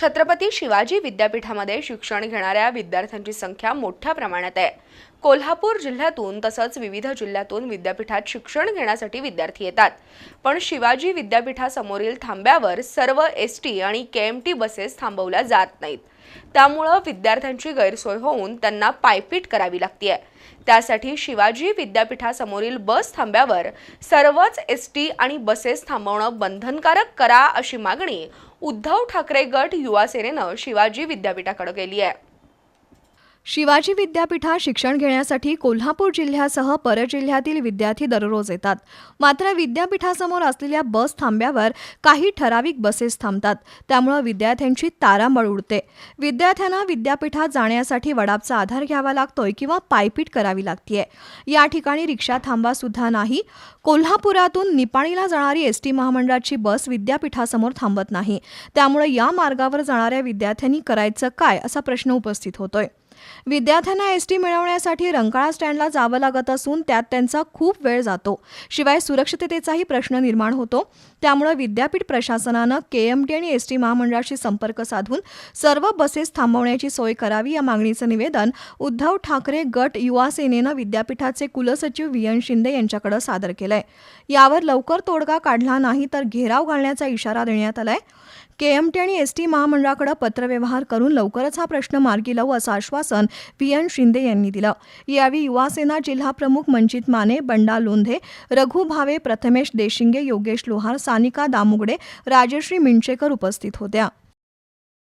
छत्रपती शिवाजी विद्यापीठामध्ये शिक्षण घेणाऱ्या विद्यार्थ्यांची संख्या मोठ्या प्रमाणात आहे. कोल्हापूर जिल्ह्यातून तसंच विविध जिल्ह्यातून विद्यापीठात शिक्षण घेण्यासाठी विद्यार्थी येतात. पण शिवाजी विद्यापीठासमोरील थांब्यावर सर्व एस टी आणि के एम टी बसेस थांबवल्या जात नाहीत. त्यामुळं विद्यार्थ्यांची गैरसोय होऊन त्यांना पायपीट करावी लागते त्यासाठी शिवाजी विद्यापीठासमोरील बस थांब्यावर सर्वच एस टी आणि बसेस थांबवणं बंधनकारक करा अशी मागणी उद्धव ठाकरे गट युवा सेनेनं शिवाजी विद्यापीठाकडे केली आहे शिवाजी विद्यापीठात शिक्षण घेण्यासाठी कोल्हापूर जिल्ह्यासह परजिल्ह्यातील विद्यार्थी दररोज येतात. मात्र विद्यापीठासमोर असलेल्या बस थांब्यावर काही ठराविक बसेस थांबतात. त्यामुळं विद्यार्थ्यांची तारांबळ उडते. विद्यार्थ्यांना विद्यापीठात जाण्यासाठी वडापचा आधार घ्यावा लागतोय किंवा पायपीट करावी लागतीये. या ठिकाणी रिक्षा थांबा सुद्धा नाही. कोल्हापुरातून निपाणीला जाणारी एस टी महामंडळाची बस विद्यापीठासमोर थांबत नाही. त्यामुळे या मार्गावर जाणाऱ्या विद्यार्थ्यांनी करायचं काय असा प्रश्न उपस्थित होतोय. विद्यार्थ्यांना एस टी मिळवण्यासाठी रंकाळा स्टँडला जावं लागत असून त्यात त्यांचा खूप वेळ जातो. शिवाय सुरक्षिततेचाही प्रश्न निर्माण होतो. त्यामुळे विद्यापीठ प्रशासनानं केएमटी आणि एस टी महामंडळाशी संपर्क साधून सर्व बसेस थांबवण्याची सोय करावी या मागणीचं निवेदन उद्धव ठाकरे गट युवा सेनेनं विद्यापीठाचे कुलसचिव व्ही एन शिंदे यांच्याकडे सादर केलंय. यावर लवकर तोडगा काढला नाही तर घेराव घालण्याचा इशारा देण्यात आलाय. के एम टी आणि एस टी महामंडळाकडे पत्रव्यवहार करून लवकरच हा प्रश्न मार्गी लावू असं आश्वासन व्ही एन शिंदे यांनी दिलं. यावेळी युवासेना जिल्हा प्रमुख मंचित माने बंडा लोंधे रघु भावे प्रथमेश देशिंगे योगेश लोहार सानिका दामुगडे राजश्री मिंचेकर उपस्थित होत्या.